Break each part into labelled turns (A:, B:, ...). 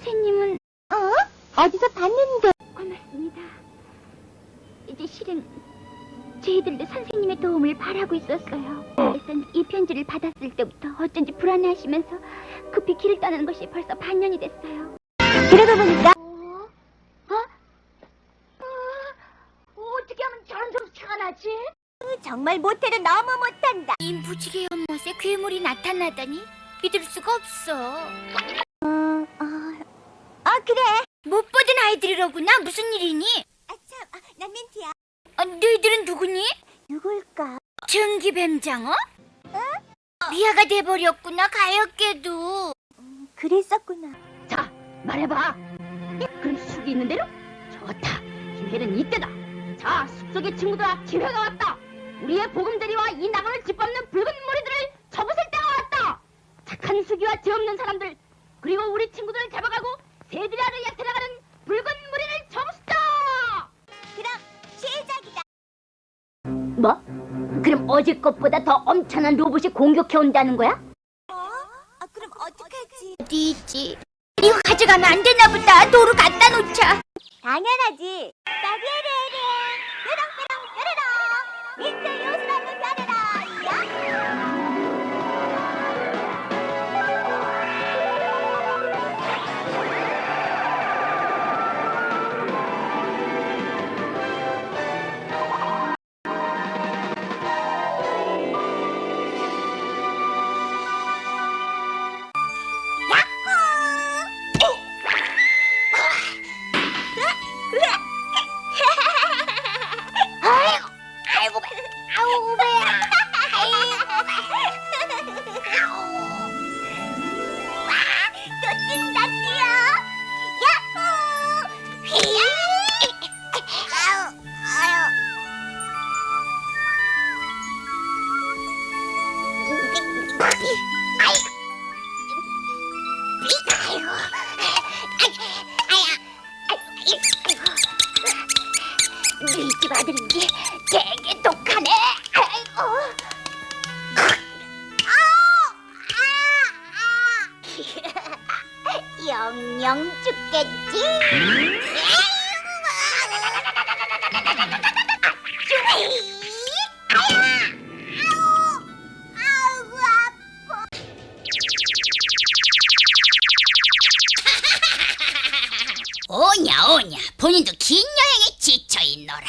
A: 선생님은 어? 어디서 봤는데? 고맙습니다. 이제 실은 저희들도 선생님의 도움을 바라고 있었어요. 그래서 이 편지를 받았을 때부터 어쩐지 불안해하시면서 급히 길을 떠난 것이 벌써 반년이 됐어요.
B: 그러다 보니까
A: 어? 어? 어? 어떻게 하면 저런 점수가 나지?
B: 정말 못해도 너무 못한다.
A: 이 무지개연 못에 괴물이 나타나다니 믿을 수가 없어.
B: 그래.
A: 못 보던 아이들이로구나. 무슨 일이니?
B: 아, 참, 아, 난 멘티야.
A: 어, 너희들은 누구니?
B: 누굴까?
A: 전기뱀장어? 미아가 돼버렸구나. 가엾게도.
B: 그랬었구나.
C: 자, 말해봐. 그럼 숙이 있는 대로? 좋다. 기회는 이때다. 자, 숲속의 친구들아, 기회가 왔다. 우리의 보금자리와 이 나무를 짓밟는 붉은 머리들을 접으실 때가 왔다. 착한 수기와 죄 없는 사람들, 어제 것보다 더 엄청난 로봇이 공격해 온다는 거야?
B: 어? 아, 그럼 어떡하지?
A: 어디 있지? 이거 가져가면 안 되나 보다. 도로 갖다 놓자.
B: 당연하지. 따비에레레, 뾰롱뾰롱 뾰로롱,
D: 오냐 오냐. 본인도 긴 여행에 지쳐있노라.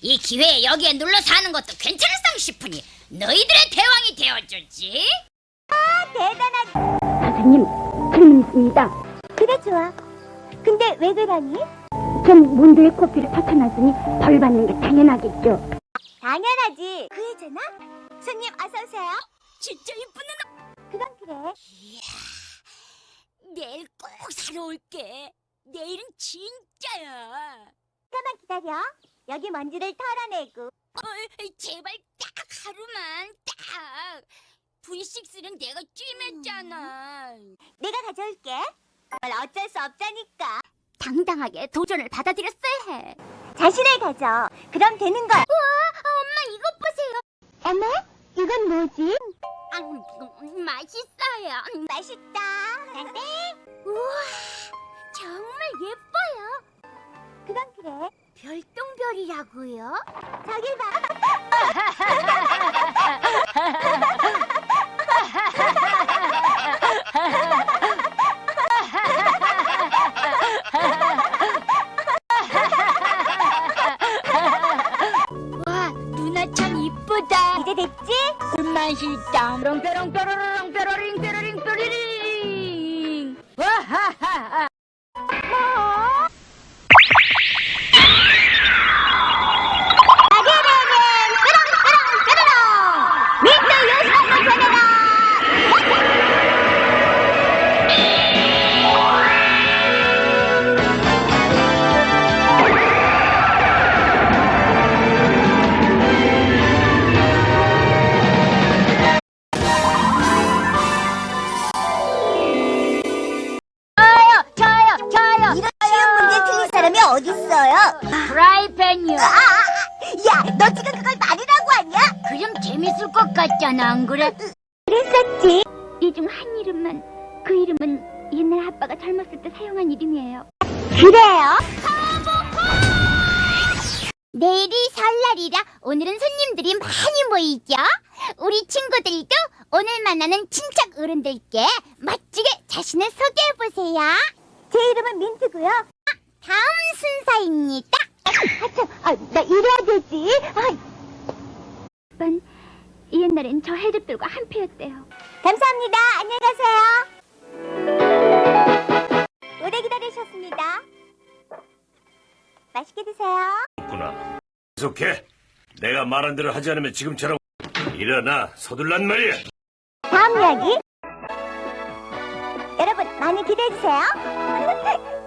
D: 이 기회에 여기에 눌러 사는 것도 괜찮을 상 싶으니 너희들의 대왕이 되어주지.
B: 대단하다
C: 선생님, 질문 있습니다.
B: 그래 좋아. 근데 왜 그러니?
C: 전 몬드의 코피를 터쳐놨으니 벌 받는 게 당연하겠죠.
B: 당연하지. 그애잖아 손님 어서오세요.
D: 진짜 이쁜 누나
B: 그건 그래.
D: 내일 꼭 사러 올게 내일은 진짜야.
B: 잠깐만 기다려. 여기 먼지를 털어내고.
D: 어, 제발 딱 하루만 딱. V6는 내가 찜했잖아.
B: 내가 가져올게. 뭘 어쩔 수 없자니까.
A: 당당하게 도전을 받아들였어야 해.
B: 자신을 가져. 그럼 되는 거야.
A: 엄마 이것 보세요.
B: 어머 이건 뭐지?
A: 아, 음, 맛있어요. 음,
B: 맛있다. 네
A: 우와, 정말 예뻐요.
B: 그건 그래
A: 별똥별이라고요?
B: 저길 봐
A: 와, 누나 참 이쁘다.
B: 이제 됐지?
A: 맛있다.
C: 뿅뿅 뾰로롱 뾰로링 뾰로링 뾰리링. 와하하.
A: 저
B: 너 지금 그걸 말이라고 하냐?
A: 그럼 재밌을 것 같잖아, 안 그래?
B: 그랬었지.
A: 이 중 한 이름만, 그 이름은 옛날 아빠가 젊었을 때 사용한 이름이에요.
B: 그래요?
E: 내일이 설날이라 오늘은 손님들이 많이 모이죠. 우리 친구들도 오늘 만나는 친척 어른들께 멋지게 자신을 소개해 보세요. 제 이름은 민트고요. 다음 순서입니다. 아참, 아, 나 일해야 되지. 오빤 이 옛날엔 저 해적들과 한패였대요. 감사합니다. 안녕히 가세요. 오래 기다리셨습니다. 맛있게 드세요.
F: 구나. 계속해. 내가 말한 대로 하지 않으면 지금처럼 일어나 서둘란 말이야.
E: 다음 이야기. 여러분 많이 기대해 주세요.